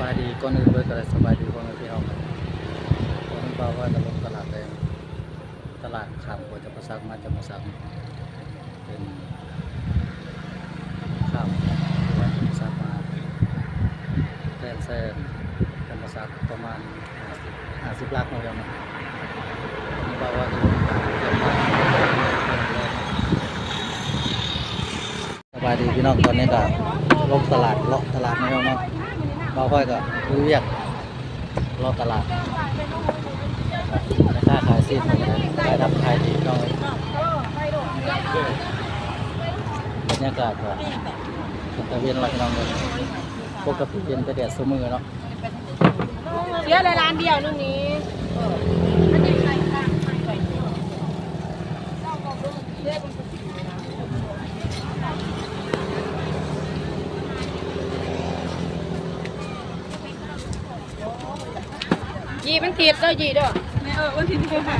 บายดีก่อนอื่นเลยก็เลยสบายดีพ่อแม่พี่น้องครับผมบอกว่าจะลงตลาดแดงตลาดขามหัวจะประซักมาจะมาซักเป็นข้ามหัวจะประซักมาแทนแซนจะมาซักประมาณห้าสิบลักเนาะครับเนะบอกว่าจะลงตลาดจะมาสบายดีพี่น้องตอนนี้ก็ลงตลาดเลาะตลาดนะครับเนาะ เราค่อยก็รู้เรียกรอบตลาดราคาขายสิ้นขายทับขายดีก็บรรยากาศก็เป็นตะเวียนเราพี่น้องเลยปกติเป็นแต่แดดสมือเนาะเสียเลยร้านเดียวนึงนี้อันนี้ใครข้างใครไปเจ้าก็รู้เสีย มันก็สิยีมันติดเด้อยีเด้อไม่เออวันที่นี่ไปหา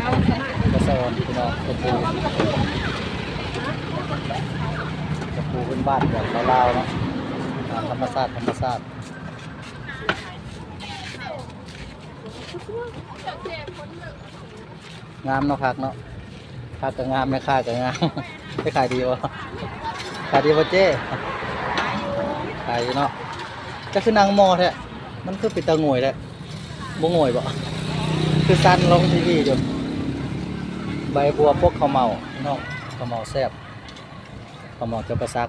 กระสอนพี่น้องกระปูกระปูเป็นบ้านแบบลาวๆเนาะธรรมชาติธรรมชาติงามเนาะพักเนาะพักก็งามไม่ค่าก็งามไม่ขายดีวะขายดีวะเจ้ขายเนาะก็คือนางมอแท้มันคือปิดตาโงวยแท้ บ่งวยบ่คือสั้นลงทีวีจนใบบัวพวกข้าวเมาพี่น้องข้าวเมาแซ่บข้าวเมาจะประซัก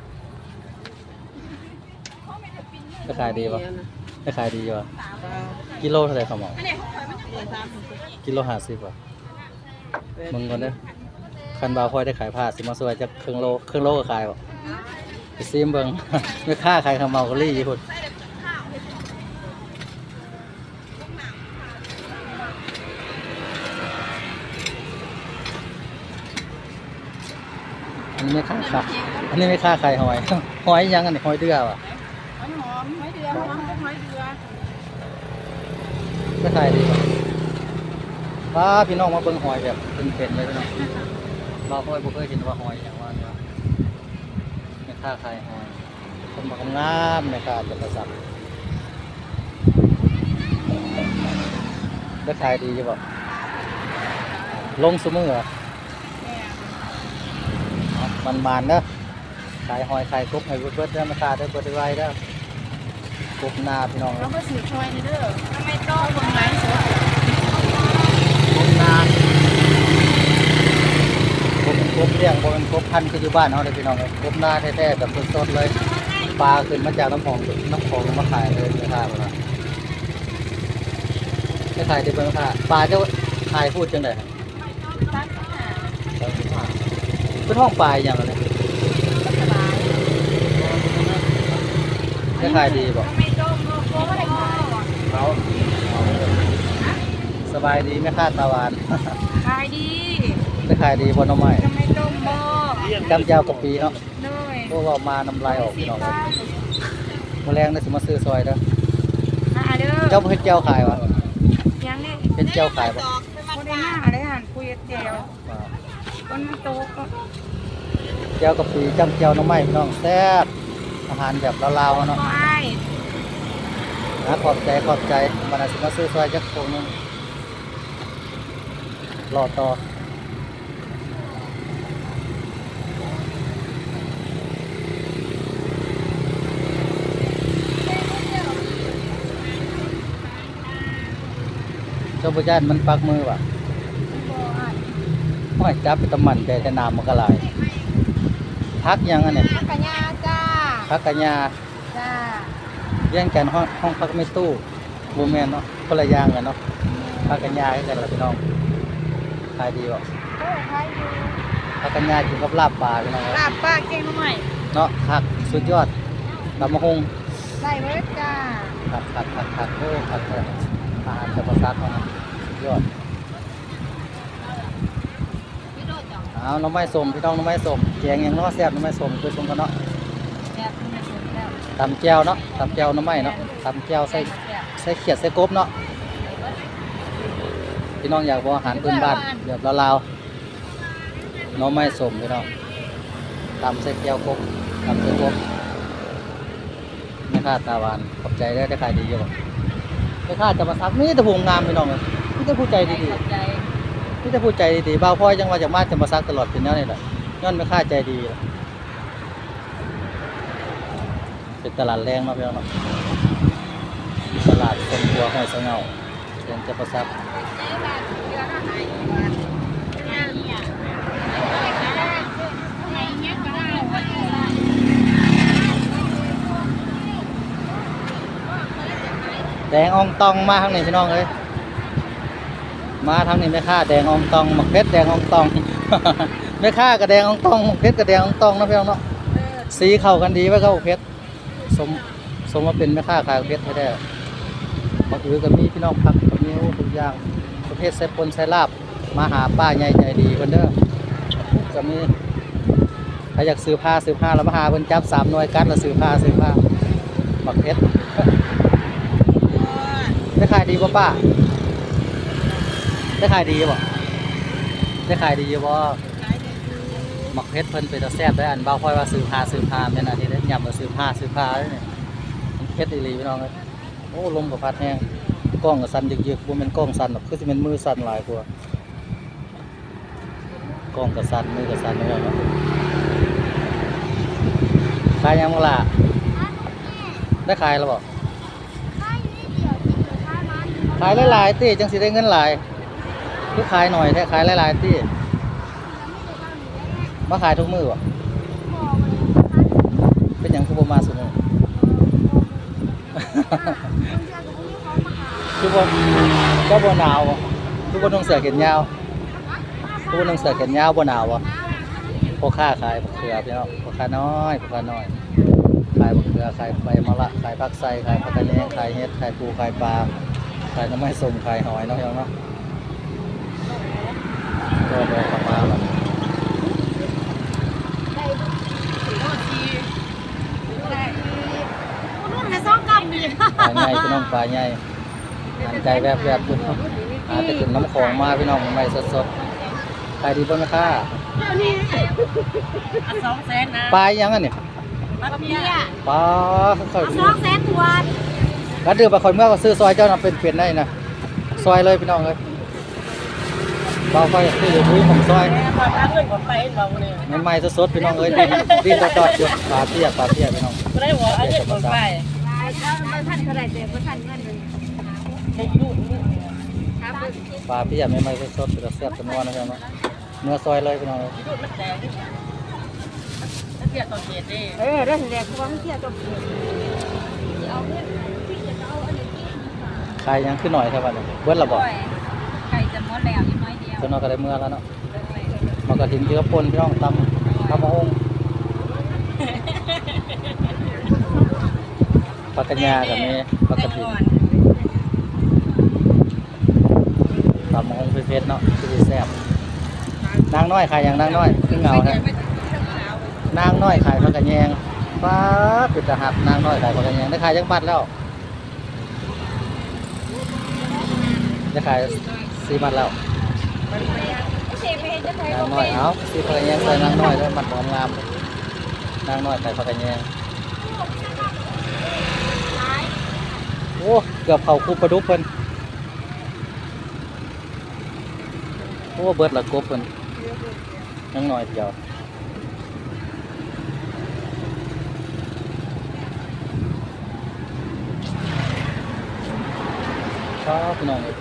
ก็ขายดีวะก็ขายดีวะกิโลเท่าไหร่ข้าวเมากิโลห้าสิบวะมึงก่อนเด้อคันบาวพอยได้ขายผ้าสิมาสวยจะเครึ่องโลเครึ่องโลก็ขายบ่ไปซิมเบิงไม่ค่าขายข้าวเมาก็รีอยู่พุ่น นี้ไม่ค่าค่ะอันนี้ไม่ค่าใครหอย หอยยังอันนี้หอยเดือว่ะหอมหอมไม้เดือหอมพวกไม้เดือไม่ขายดีว่ะป้าพี่น้องมาเบิ่งหอยแบบเป็นๆเลยพี่น้องเราพ่อยบ่เคยเห็นว่าหอยอย่างว่าเนี่ยไม่ค่าใครหอยคนมางามไม่ค่าจะประสับได้ขายดีจะบ่ลงสมือ มันมานๆเด้อขายหอยขายกบให้เบิดๆเด้อมาค่าเด้อเบิดไว้เด้อกบนาพี่น้องเราก็สืบชอยนี่เด้อทำไมต้องคนไม้สดกบนาครบครบเลี้ยงบ่เป็นครบพันธุ์คืออยู่บ้านเฮาเลยพี่น้องครับครบนาแท้ๆแบบสดๆเลยปลาขึ้นมาจากน้ำหองน้ำของมาขายเลยราคาเวลาไม่ขายที่เบิ่งราคาปลาจะขายพูดจังได๋ ตั้งหา คือท้องปลาอหย่างไรสบายจะขายดีบ่ไม่ต้มโค้งอะไรมาเขาสบายดีแม่ค้าตาหวานขายดีจะขายดีบ่หน้องใหม่ทำไมต้มบ่จำเจ้ากะปีเนาะเลยพวกเรามาน้ำลายออกสีพี่น้องฟ้ามื้อแรงน่าสิมาซื้อซอยเด้อหาเด้อเจ้าบ่เฮ็ดเจ้าขายวะยังนี่เป็นเจ้าขายบ่คนได้หน้าอะไรหันคุยเดียว คนมันโตก็เจ้ากะปีจำเจ้าหน้องใหม่พี่น้องแซ่บอาหารแบบลาวๆก็เนาะอ้ายนะขอบใจขอบใจมันน่าสิมาซื้อซอยจักโคงหนึงรอต่อเจ้าบ่ย่านมันปักมือว่ะบ่อ้าย ห้อยจับไปตะมันแต่แต่น้ำมันก็ไหลายพักยังอันเนี่ยพักกะยาจ้าพักกัญญาจ้าแย่งกันห้องห้องพักไม่ตู้โมแมนเนาะคนละอย่างกันเนาะพักกัญญาให้กันละพี่น้องขายดีบ่โอ้ขายอยู่พักกัญญากินกับลาบปลาพี่น้องลาบป้าเก่งทำไมเนาะผักสุดยอดตำมะฮงได้เว้ยจ้าผักผักผักผักโอ้ผักเลยอาหารจะประซักเนาะสุดยอด เอาน้ำไม้ส้มพี่น้องน้ำไม้ส้มแกงหยังเนาะแซ่บน้ำไม้ส้มคือตรงกันเนาะแบบนี้ถึงแล้วตำแจ่วเนาะตำแจ่วน้ำไม้เนาะตำแจ่วใส่ใส่เขียดใส่กบเนาะพี่น้องอยากบอกอาหารพื้นบ้านแบบลาวๆหน้องไม้ส้มพี่น้องตำใส่แจ่วกบตำใส่กบแม่ค้าตาหวานขอบใจได้ได้ขายดีอยู่บ่ไม่ค่าจะมาซักมีแต่ผู้งามพี่น้องเลยมีแต่ผู้ใจดีข อบใจๆมีแต่ผู้ใจดีๆบ่าวพ่อยังว่าจะมาจะมาซักตลอดเป็นแนวนี่แหละย้อนไม่ค่าใจดี เป็นตลาดแรงเนาะพี่น้องเนาะตลาดคนบัวห้อยสเงาเดินจะประซักแดงอองตองมาทางในพี่น้องเอ้ย มาทางนี้แม่ค้าแดงอองตองหมักเพชรแดงอองตอง แม่ค้ากับแดงอองตองหมักเพชรกับแดงอองตองนะพี่น้องเนาะสีเข้ากันดีไว้เข้าเพชรสมสมมาเป็นแม่ค้าขายเพชรให้ได้บางทีก็มีพี่น้องพักก็มีทุกอย่างประเภทใสปนใสลาบมาหาป้าใหญ่ใจดีเพิ่นเด้อก็มีใครอยากซื้อผ้าซื้อผ้าแล้วมาหาเพิ่นจับสามหน่วยกัดแล้วซื้อผ้าซื้อผ้าหมักเพชรได้ขายดีป่ะป้า ได้ขายดีป่ะได้ขายดีป่ะหมักเพชรเพิ่นเป็นตาแซ่บได้อันเบาค่อยว่าซื้อผ้าซื้อผ้าแม่นอันนี้ได้ยำมาซื้อผ้าซื้อผ้าได้เนี่ยมันเพชรอีหลีพี่น้องเอ้ยโอ้ลมกับพัดแห้งกล้องกับสั่นยึกๆบ่แม่นกล้องสั่นหรอกคือสิเป็นมือสั่นหลายกว่ากล้องกับสั่นมือกับสั่นพี่น้องเนาะขายยังบ่ล่ะได้ขายแล้วบ่ขายหลายๆตีจังสิได้เงินหลาย คือขายหน่อยแท้ขายหลายๆตีมาขายทุกมือวะเป็นอย่างคือบ่มาสมือคือบ่ก็บ่หนาวบ่คือบ่ต้องเสื้อแขนยาวคือบ่ต้องเสื้อแขนยาวบ่หนาวบ่พ่อค้าขายบักเขือพี่น้องพ่อค้าน้อยพ่อค้าน้อย ขายบักเขือขายใบมะละขายผักไส่ขายผักกระแยงขายเห็ดขายปูขายปลาขายน้ำไม้ส้มขายหอยเนาะพี่น้องเนาะ ก็เดินเข้ามาแบบรุ่นในซองกำดีปลาใหญ่พี่น้องปลาใหญ่หันใจแวบๆอยู่หาแต่ขึ้นน้ำของมาพี่น้องใหม่สดๆขายดีบ่แม่ค้าสองแสนนะปลาอีหยังอันนี้ปลาเพี้ยปลาสองแสนตัวๆกัดเดือปลาคอยเมื่อก็ซื้อซอยเจ้าน่ะเป็นๆได้นะซอยเลยพี่น้องเอ้ย เบาไฟซื้ออยู่ที่ของซอยแม่พอตั้งเงินผมไปเราเนี่ยใหม่ๆสดๆพี่น้องเอ้ยดินดินจอดๆอยู่ปลาเตี้ยปลาเตี้ยพี่น้องไม่ได้หัวเอาเงินผมไปท่านเท่าไรเจ๊ท่านเงินเลยให้ลูกครับปลาเตี้ยใหม่ๆสดๆเป็นตาแซ่บเป็นนัวนะพี่น้องเนาะเนื้อซอยเลยพี่น้องเอ้ยลูกมันแตกมันเสียตัวเกียรติเออได้แรกเพราะว่ามันเสียตัวเกียรติเอาเงินพี่จะเอาอันนี้ขายยังขึ้นหน่อยใช่ป่ะเนี่ยเบิ้ลละบอกใครจะมดแล้ว อีกน้อยเดียวจนเราก็ได้เมื่อแล้วเนาะมันก็ทิ้งเยอะปนพี่น้องตำตำมะฮงปลากระยากับมีปลากระถิ่นตำมะฮงเพชรๆเนาะคือแซ่บนางน้อยขายอย่างนางน้อยขึ้นเงาฮะนางน้อยขายปลากระแยงป้าปิดตาหับนางน้อยขายปลากระแยงได้ขายยังบัดแล้วได้ขายสี่บัดแล้ว นางน้อยเอาสีผักกระแยงใส่นางน้อยแล้วมันหอมงามนางน้อยใส่ผักกระแยงโอ้เกือบเผาคูปลาดุกเพิ่นโอ้เบิดละกบเพิ่นนางหน้อยเดียวชอบพี่น้องเลย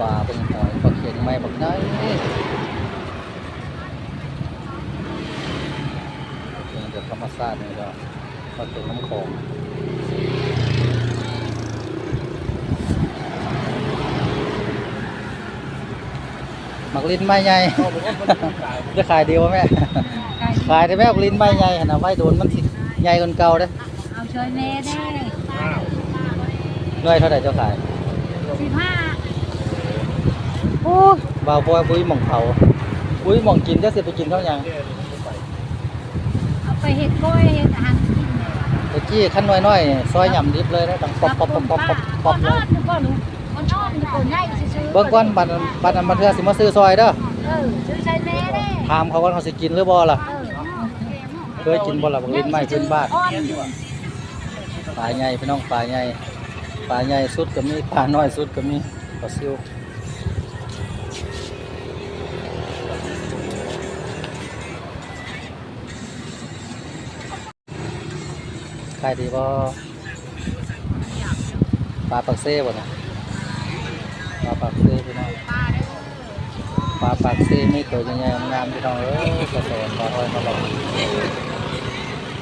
ปลาเป็นหอยปลาเข็งไม่บักได้เดี๋ยวธรรมชาตินี่ก็ปลาเข็งน้ำโขงหมักลิ้นไม้ใหญ่จะขายดีวะแม่ ขายได้แม่หมักลิ้นไม้ใหญ่ขนาดไว้โดนมันสิใหญ่คนเก่าเด้อเอาช่วยแม่ได้เนื่อยเท่าไหร่เจ้าขาย สิบห้า โอ้ย บ่าวบอยบุ้ยหม่องเผาบุ้ยหม่องกินจะเสร็จไปกินเท่ายังเอาไปเห็ดกล้วยเห็ดอาหารกินเลยตะกี้ขั้นน้อยๆนี่ซอยหย่ำดิบเลยนะดังป๊อปป๊อปป๊อปป๊อปป๊อปป๊อปนเลอยนอยู่บ่หนูมันนอนอยู่บ่ง่ายซื้อเบิ่งก่อนบัตรบัตรบัตรเทือสิมาซื้อซอยเด้อเออซื้อใช้แม่ได้ถามเขาว่าเขาสิกินหรือบ่ล่ะเออเคยกินบ่ล่ะบักลิ้นไม้พื้นบ้านอ่อนอยู่ปลาใหญ่พี่น้องปลาใหญ่ปลาใหญ่สุดก็มีปลาน้อยสุดก็มีปลาซิว ขายดีบ่ปลาปักเซ่บ่เนี่ยปลาปักเซ่พี่น้องปลาได้อปลาปักเซ่มีตัวใหญ่ๆงามพี่น้องเอ้ยกระโดดปลาหอยมาลอง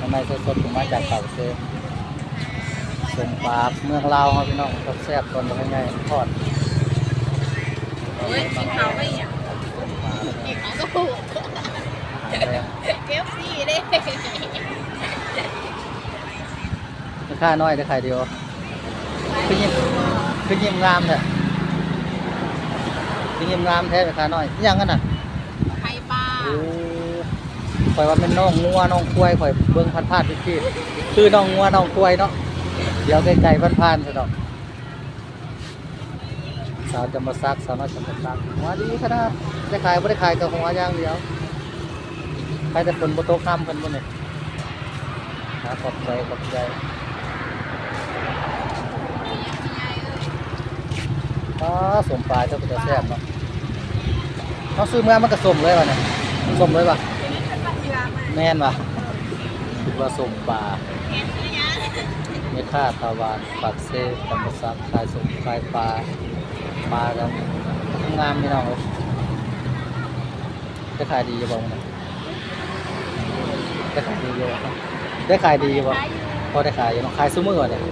ทำไมสดๆถึงมาจากปากเซ่ส่งปลาเมืองลาวครับพี่น้องแซ่บๆตอนตัวใหญ่ๆทอดเฮ้ยกินเขาไม่อย่างกินเขาก็ถูกอาหารแรงเก็บซี่เด้รา คาน้อยได้ขายเดียวคือยิ้มคือยิ้มงามเนี่ยคือยิ้มงามแท้ราคาน้อยอิหยังกันน่ะไข่ปลาโอ้ข่อยว่าเป็นน้องงัวน้องควายข่อยเบิ่งพันพาดพี่พี่คือน้องงัวน้องควายเนาะเดี๋ยวไกลๆพันพานซะดอกสาวจะมาซักสาวน้อยจะมาซักหัวดีขนาดได้ขายบ่ได้ขายกับหัวอย่างเดียวใครแต่คนบ่โตข้ามเพิ่นบ่เนี่ยหาขอบใจขอบใจ อ๋อสมปลาเจ้าเป็นตัวแซ่บเนาะเขาซื้อมามันก็สมเลยวะเนี่ยสมเลยวะแม่นวะคิดว่าสมปลาเมค่าตาวานปากเซ่ตำบะซักขายสมขายปลาปลากันงามพี่น้องเลยได้ขายดีอยู่บ่มันได้ขายดีอยู่บ่ได้ขายดีอยู่บ่พอได้ขายอยู่เนาะขายซุ้มือวะเนี่ย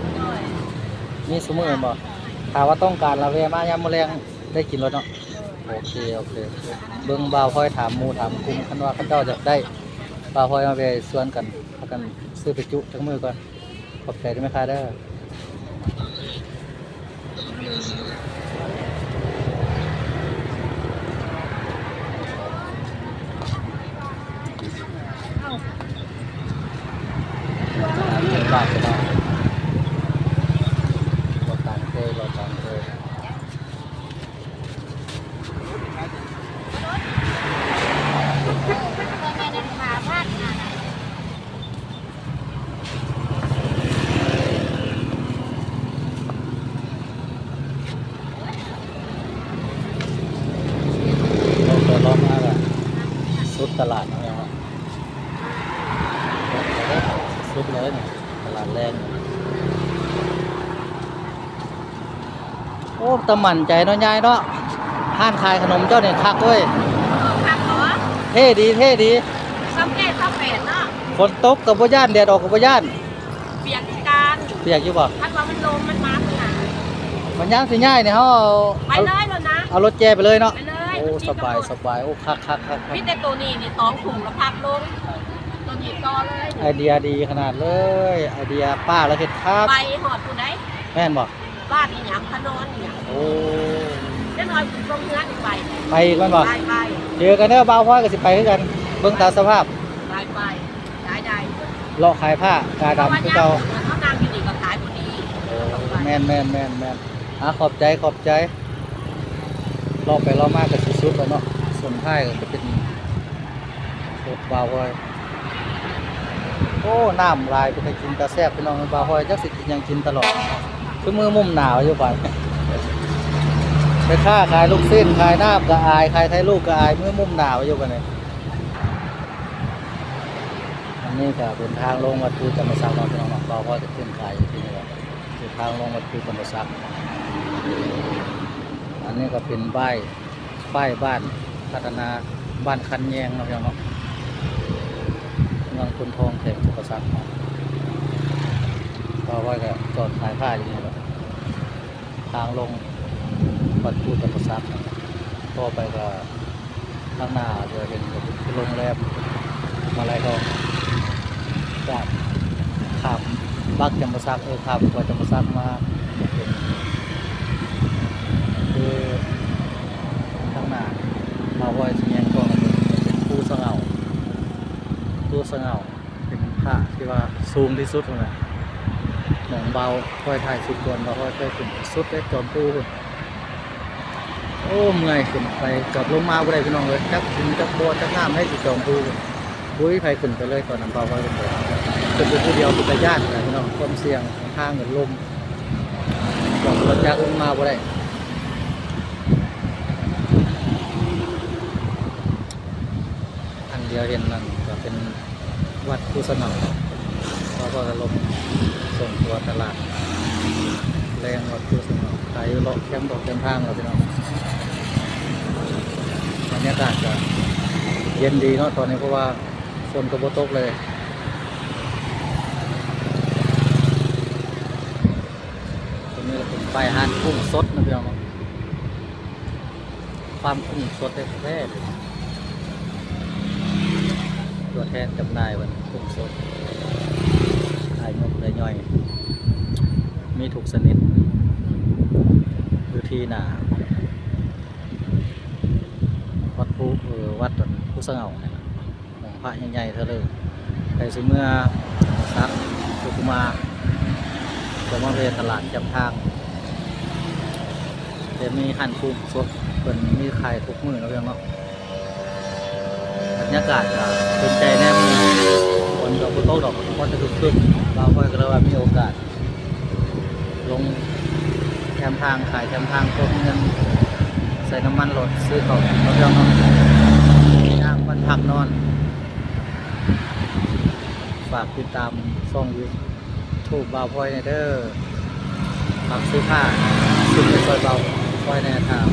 นี่ซุ้มือบ่ ถามว่าต้องการละเวมายามมะแรงได้กินรถเนาะโอเคโอเค เบิ่งบ่าวพลอยถามมูถามกลุ่มคันว่าคันเจ้าจะได้บ่าวพลอยมาไปสวนกันพากันซื้อไปจุทั้งมือก่อนขอบใจด้วยไหมคะเด้อเป็นก็ได้รถตามเคยรถตามเคย ขาพาดหนา เราเปิดรอบมากอะสุด ตลาดนะเนี่ยครับสุดเลยเนี่ยตลาดแรงโอ้ตะหมั่นใจเนาะยายเนาะห้านขายขนมเจ้าเนี่ยคักเว้ยคักเหรอเท่ดีเท่ดีซัมเก้ซัมเป็ดเนาะฝนตกกับบ่ย่านแดดออกกับบ่ย่านเปียกการเปียกอยู่บ่ถ้าว่ามันลมมันมาขนาดมันย่างสิง่ายเนี่ยเฮาเอาไปเลยแล้วนะเอารถแจ้ไปเลยเนาะไปเลย โอ้ สบายสบาย โอ้ คักคักคักคักพี่แต่ตัวนี้นี่สองถุงละพักลงตัวนี้ต่อเลยไอเดียดีขนาดเลย ไอเดียป้าแล้วเฮ็ดครับไปหอดผู้ใดแม่นบ่บ้านอีหยังพะนอนอีหยังโอ้เจ้าน้อยคุณตรงเนื้อไป ไปอีกแม่นบ่ไปไปเจอกันเด้อบ่าวพ่อยก็สิไปคือกัน เบิ่งตามสภาพไปไปได้ได้เลาะขายผ้ากาดำคือเก่าเขานางอยู่นี่ก็ขายพอดีโอ้แม่นแม่นแม่นแม่นอะขอบใจขอบใจ รอบไปรอบมาก็สิสุดๆแล้วเนาะส่วนท้ายก็เป็นรถบาวพ่อยโอ้น้ำลายไปกินตาแซ่บพี่น้องบาวพ่อยจักสิกินยังกินตลอดคือมือมุมหนาวอยู่บ่ไปค้าขายลูกเส้นขายน้ำก็อายขายไทยลูกก็อายมือมุมหนาวอยู่กันเลยอันนี้ก็เป็นทางลงวัดภูธรรมศักดิ์เนาะพี่น้องเนาะเราก็จะขึ้นขายอยู่ที่นี่แหละคือทางลงวัดภูธรรมศักดิ์ อันนี้ก็เป็นป้ายป้ายบ้านพัฒนาบ้านคันแยงเนาะพี่น้องเนาะเมืองคุณทองเขตสุขศักดิ์เนาะเราก็จะจอดขายผ้าอยู่นี่แหละทางลงวัดพูดธรรมศักดิ์ก็ไปก็ข้างหน้าจะเห็นกับโรงแรมมาลายทองจากขับบักจำปาสักเออขับกว่าจำปาสักมาเป็น คือข้างหน้ามาว้ที่ยังก็เป็นผู้สง่าผู้สง่าเป็นพระที่ว่าสูงที่สุดเลยหนองเบาค่อยถ่ายสุดก่อนเราค่อยไปขึ้นสุดได้จอมผู้โอ้เมื่อยขึ้นไปกับลงมาบ่ได้พี่น้องเลยจักขึ้นจักบัวจักน้ำให้สิจอมพูบุ้ยใครขึ้นไปเลยตอนนั้นเบาไว้เลยขึ้นไปผู้เดียวเป็นตาญาตินะพี่น้องความเสี่ยงทางเหมือนลมรถจักรลงมาบ่ได้อันเดียวเห็นนั่นก็เป็นวัดผู้สนองเราก็จะลงส่งตัวตลาดแรงวัดผู้สนองขายเลาะแคมป์บอกแคมป์ทางเราพี่น้องบรรยากาศก็เย็นดีเนาะตอนนี้เพราะว่าฝนก็บ่ตกเลยตรงนี้เป็นไปหานกุ้งสดนะพี่น้องความกุ้งสดแท้ๆเลย ตัวแทนจำหน่ายวันกุ้งสดขายนกเลยย่อย มีถูกสนิทอยู่ที่หนาวัดผู้วัดผู้สงเอาเนี่ยของพระใหญ่ๆเธอเลยไปสิเมื่อซักสุกุมาจะมาเรียนตลาดจำทางเดี๋ยวมีหันกุ้งสดเป็นมีขายทุกมือแล้วเพียงเนาะ รรยากาศเป็นใจแน่มือคนดอกพุโตกดอกคนจะคึกคืนเราค่อยก็เลยว่ามีโอกาส ลงแคมทางขายแคมทางพวกเงินใส่น้ำมันรถซื้อของเราเพียงนาะย่างมันพักนอน ฝากติดตามช่องยูทูบบาวพอยในเด้อฝากซื้อผ้าซื้อมีซอยเบาพอยในทาง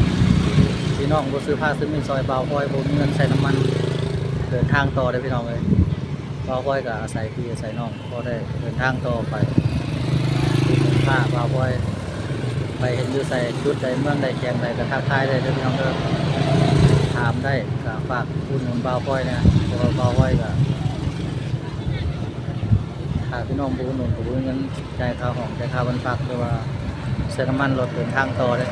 พี่น้องบ่ซื้อผ้าซื้อมีซอยเบาพอยบ่มีเงินใส่น้ำมัน ดินทางต่อได้พี่น้องเลยเบาพอยก็อาศัยพี่อาศัยน้องพอได้เดินทางต่อไปผ้าเบาพอยไปเห็นอยู่ใส่ชุดใดเมืองใดแกงใดก็ทักทายได้เด้อพี่น้องเด้อถามได้กฝากคุณหนุนเบาพอยนะเพราะว่าเบาพอยก็ถ้าพี่น้องบูหนุนก็บูเงินจ่ายค่าห้องจ่ายค่าบรรพักหรือว่าเส้นน้ำมันรถเดินทางต่อเลย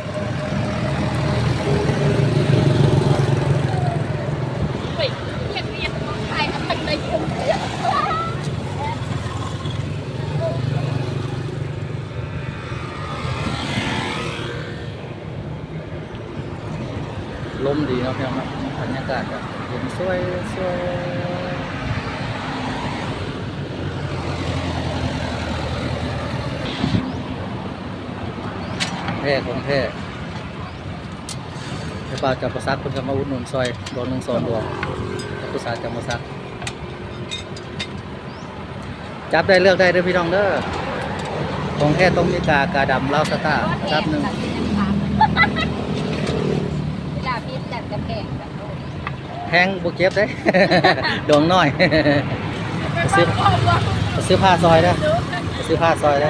เฮ้ยเรียกเรียกของไทยอะไรในกรุงเทพ ลมดีเนาะพี่น้องนะบรรยากาศแบบเย็นสวยสวยแท้ของแท้ไอ้ป่าจับประซักคนจะมาอุดหนุนซอยดอนหนึ่งสองดวงผู้สาจับประซัก จับได้เลือกได้เด้อพี่น้องเด้อของแท้ต้องมีกากาดำเล้าสตาร์จับหนึ่ง เวลาพี่จัดกระแพงแบบโอ้ย แพงบุเก็บได้ ดวงน้อยไปซื้อซื้อผ้าซอยได้ไปซื้อผ้าซอยได้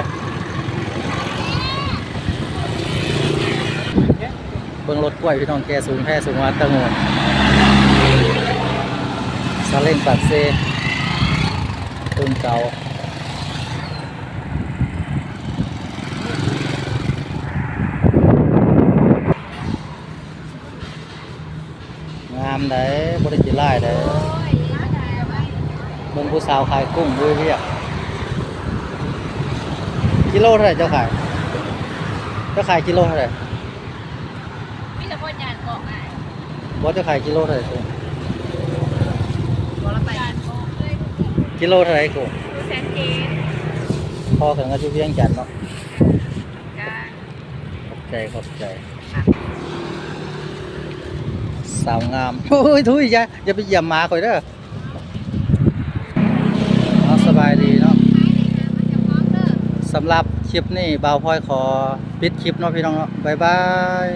เบิ่งรถกล้วยพี่น้องแกสูงแพ้สูงมาตะโงนซาเล้งปัดเซตึงเก่างามได้ ไล่ได้อโอ้ยมืองผู้สาวขายกุ้งด้วยเรียกกิโลเท่าไหร่เจ้าขายเจ้าขายกิโลเท่าไหร่มีแต่นยานบอกอะบอสเจ้าขายกิโลเท่าไหร่กุ้งกิโลเท่าไหร่กุ้งดูแซนเจนพอกันก็อยู่เวียงจันเนาะขอบใจขอบใจ สาวงามโอ้ยทุยอย่าอย่าไปเหยียบหมาข่อยเด้อเอาสบายดีเนาะสำหรับคลิปนี้บ่าวพลอยขอปิดคลิปเนาะพี่น้องเนาะบ๊ายบาย